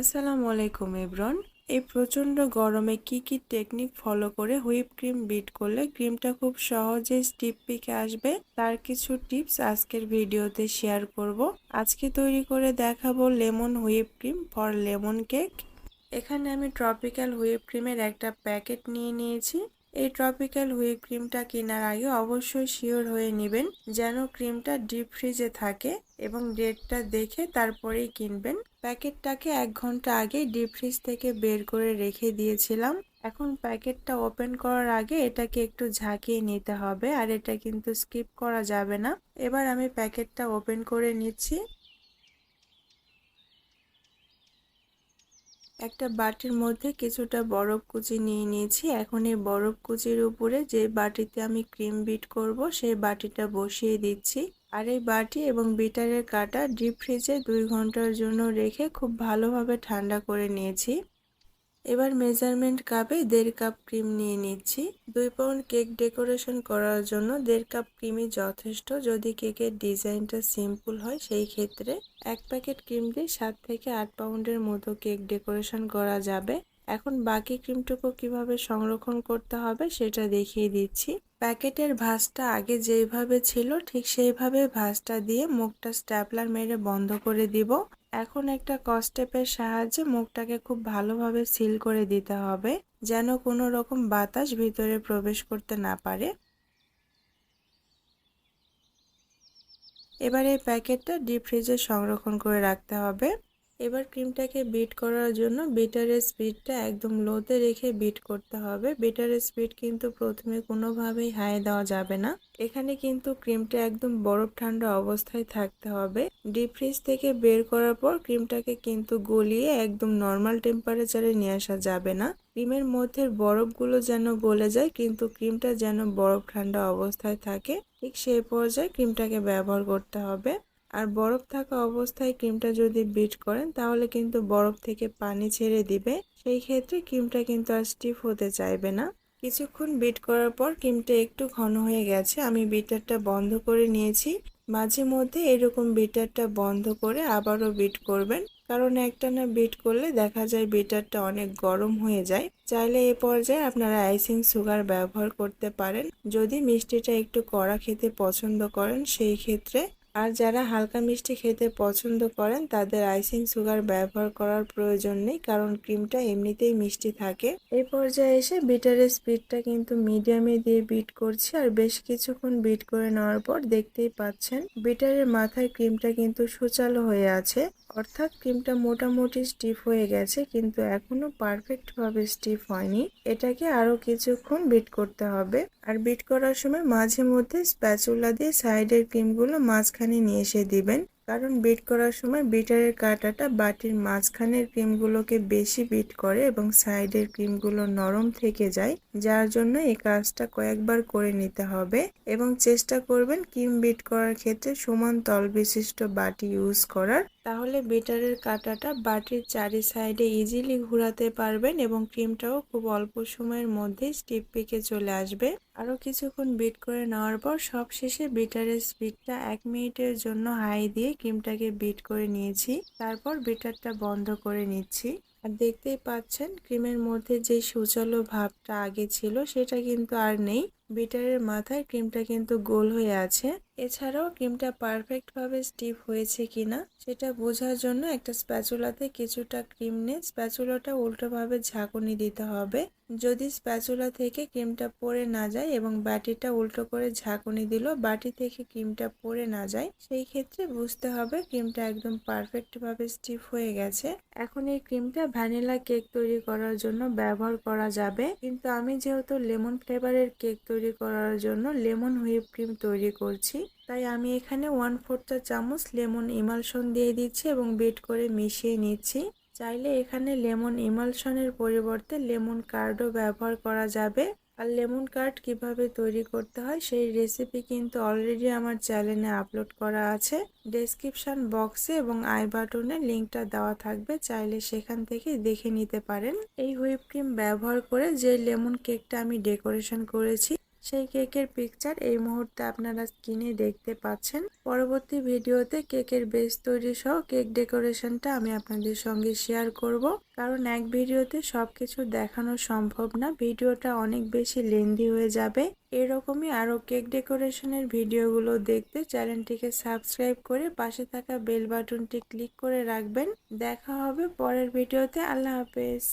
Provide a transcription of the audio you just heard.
আসসালামু আলাইকুম এব্রন এই প্রচণ্ড গরমে কি কি টেকনিক ফলো করে হুইপ ক্রিম বিট করলে ক্রিমটা খুব সহজে স্টিপ পিকে আসবে, তার কিছু টিপস আজকের ভিডিওতে শেয়ার করব। আজকে তৈরি করে দেখাবো lemon whip cream for lemon cake এখানে আমি ট্রপিক্যাল হুইপ ক্রিমের একটা প্যাকেট নিয়ে নিয়েছি। এই ট্রপিক্যাল হুইপ ক্রিমটা কেনার আগে অবশ্যই শিওর হয়ে নেবেন যেন ক্রিমটা ডিপ ফ্রিজে থাকে এবং ডেটটা দেখে তারপরেই কিনবেন। প্যাকেটটাকে এক ঘণ্টা আগে ডিপ ফ্রিজ থেকে বের করে রেখে দিয়েছিলাম। এখন প্যাকেটটা ওপেন করার আগে এটাকে একটু ঝাঁকিয়ে নিতে হবে আর এটা কিন্তু স্কিপ করা যাবে না। এবার আমি প্যাকেটটা ওপেন করে নিচ্ছি। একটা বাটির মধ্যে কিছুটা বরফ কুচি নিয়ে নিয়েছি। এখন এই বরফ কুচির উপরে যে বাটিতে আমি ক্রিম বিট করব, সেই বাটিটা বসিয়ে দিচ্ছি। আর এই বাটি এবং বিটারের কাটা ডিপ ফ্রিজে দুই ঘণ্টার জন্য রেখে খুব ভালোভাবে ঠান্ডা করে নিয়েছি। এবার মেজারমেন্ট কাপে দেড় কাপ ক্রিম নিয়ে নিচ্ছি। দুই পাউন্ড কেক ডেকোরেশন করার জন্য দেড় কাপ ক্রিমই যথেষ্ট। যদি কেকের ডিজাইনটা সিম্পল হয়, সেই ক্ষেত্রে এক প্যাকেট ক্রিম দিয়ে সাত থেকে আট পাউন্ডের মতো কেক ডেকোরেশন করা যাবে। এখন বাকি ক্রিমটুকু কীভাবে সংরক্ষণ করতে হবে, সেটা দেখিয়ে দিচ্ছি। প্যাকেটের ভাঁজটা আগে যেইভাবে ছিল, ঠিক সেইভাবে ভাঁজটা দিয়ে মুখটা স্ট্যাপলার মেরে বন্ধ করে দিব। এখন একটা কস্টেপের সাহায্যে মুখটাকে খুব ভালোভাবে সিল করে দিতে হবে, যেন কোনো রকম বাতাস ভিতরে প্রবেশ করতে না পারে। এবার এই প্যাকেটটা ডিপ ফ্রিজে সংরক্ষণ করে রাখতে হবে। এবার ক্রিমটাকে বিট করার জন্য বিটারের স্পিডটা একদম লোতে রেখে বিট করতে হবে। বিটারের স্পিড কিন্তু প্রথমে কোনোভাবেই হাই দেওয়া যাবে না। এখানে কিন্তু ক্রিমটা একদম বরফ ঠান্ডা অবস্থায় থাকতে হবে। ডিপ ফ্রিজ থেকে বের করার পর ক্রিমটাকে কিন্তু গলিয়ে একদম নর্মাল টেম্পারেচারে নিয়ে আসা যাবে না। ক্রিমের মধ্যে বরফগুলো যেন গলে যায়, কিন্তু ক্রিমটা যেন বরফ ঠান্ডা অবস্থায় থাকে, ঠিক সেই পর্যায়ে ক্রিমটাকে ব্যবহার করতে হবে। আর বরফ থাকা অবস্থায় ক্রিমটা যদি বিট করেন, তাহলে কিন্তু বরফ থেকে পানি ছেড়ে দিবে। সেই ক্ষেত্রে ক্রিমটা কিন্তু আর স্টিফ হতে চাইবে না। কিছুক্ষণ বিট করার পর ক্রিমটা একটু ঘন হয়ে গেছে। আমি বিটারটা বন্ধ করে নিয়েছি। মাঝে মধ্যে এরকম বিটারটা বন্ধ করে আবারও বিট করবেন। কারণ একটা না বিট করলে দেখা যায় বিটারটা অনেক গরম হয়ে যায়। চাইলে এ পর্যায়ে আপনারা আইসিং সুগার ব্যবহার করতে পারেন। যদি মিষ্টিটা একটু কড়া খেতে পছন্দ করেন, সেই ক্ষেত্রে আর যারা হালকা মিষ্টি খেতে পছন্দ করেন, তাদের আইসিং সুগার ব্যবহার করার প্রয়োজন নেই, কারণ ক্রিমটা এমনিতেই মিষ্টি থাকে। এই পর্যায়ে এসে বিটারের স্পিডটা কিন্তু মিডিয়ামে দিয়ে বিট করছি আর বেশ কিছুক্ষণ বিট করে নেওয়ার পর দেখতেই পাচ্ছেন বিটারের মাথায় ক্রিমটা কিন্তু সুচালো হয়ে আছে। অর্থাৎ ক্রিমটা মোটামুটি স্টিফ হয়ে গেছে, কিন্তু এখনও পারফেক্টভাবে স্টিফ হয়নি। এটাকে আরও কিছুক্ষণ বিট করতে হবে। আর বিট করার সময় মাঝে মধ্যে স্প্যাচুলা দিয়ে সাইডের ক্রিমগুলো মাঝখানে নিয়ে এসে দিবেন। কারণ বিট করার সময় বিটারের কাঁটাটা বাটির মাঝখানের ক্রিমগুলোকে বেশি বিট করে এবং সাইডের ক্রিমগুলো নরম থেকে যায়। যার জন্য এই কাজটা কয়েকবার করে নিতে হবে এবং চেষ্টা করবেন ক্রিম বিট করার ক্ষেত্রে সমান তল বিশিষ্ট বাটি ইউজ করার। তাহলে বিটারের কাঁটাটা বাটির চারি সাইডে ইজিলি ঘোরাতে পারবেন এবং ক্রিমটাও খুব অল্প সময়ের মধ্যে স্টিপ পিকে চলে আসবে। আরও কিছুক্ষণ বিট করে নেওয়ার পর সব শেষে বিটারের স্পিডটা এক মিনিটের জন্য হাই দিয়ে ক্রিমটাকে বিট করে নিয়েছি। তারপর বিটারটা বন্ধ করে নিচ্ছি। আর দেখতেই পাচ্ছেন, ক্রিমের মধ্যে যে সুচালো ভাবটা আগে ছিল সেটা কিন্তু আর নেই। বিটারের মাথায় ক্রিমটা কিন্তু গোল হয়ে আছে। এছাড়াও ক্রিমটা পারফেক্টভাবে স্টিফ হয়েছে কিনা, সেটা বোঝার জন্য একটা স্প্যাচুলাতে কিছুটা ক্রিম নিয়ে স্প্যাচুলাটা উল্টোভাবে ঝাঁকুনি দিতে হবে। যদি স্প্যাচুলা থেকে ক্রিমটা পড়ে না যায় এবং বাটিটা উল্টো করে ঝাঁকুনি দিল, বাটি থেকে ক্রিমটা পড়ে না যায়, সেই ক্ষেত্রে বুঝতে হবে ক্রিমটা একদম পারফেক্টভাবে স্টিফ হয়ে গেছে। এখন এই ক্রিমটা ভ্যানিলা কেক তৈরি করার জন্য ব্যবহার করা যাবে। কিন্তু আমি যেহেতু লেমন ফ্লেভারের কেক তৈরি করার জন্য লেমন হুইপ ক্রিম তৈরি করছি। তাই আমি এখানে ওয়ান ফোর্থ চামচ লেমন ইমালশন দিয়ে দিচ্ছি এবং বিট করে মিশিয়ে নিচ্ছি। চাইলে এখানে লেমন ইমালশনের পরিবর্তে লেমন কার্ডও ব্যবহার করা যাবে। আর লেমন কার্ড কীভাবে তৈরি করতে হয় সেই রেসিপি কিন্তু অলরেডি আমার চ্যানেলে আপলোড করা আছে। ডেসক্রিপশান বক্সে এবং আই বাটনে লিঙ্কটা দেওয়া থাকবে, চাইলে সেখান থেকে দেখে নিতে পারেন। এই হুইপ ক্রিম ব্যবহার করে যে লেমন কেকটা আমি ডেকোরেশন করেছি সেই কেকের পিকচার এই মুহূর্তে আপনারা স্ক্রিনে দেখতে পাচ্ছেন। পরবর্তী ভিডিওতে কেকের বেস তৈরি সহ কেক ডেকোরেশনটা আমি আপনাদের সঙ্গে শেয়ার করব। কারণ এক ভিডিওতে সবকিছু দেখানো সম্ভব না, ভিডিওটা অনেক বেশি লেন্দি হয়ে যাবে। এরকমই আরও কেক ডেকোরেশনের ভিডিওগুলো দেখতে চ্যানেলটিকে সাবস্ক্রাইব করে পাশে থাকা বেল বাটনটি ক্লিক করে রাখবেন। দেখা হবে পরের ভিডিওতে। আল্লাহ হাফেজ।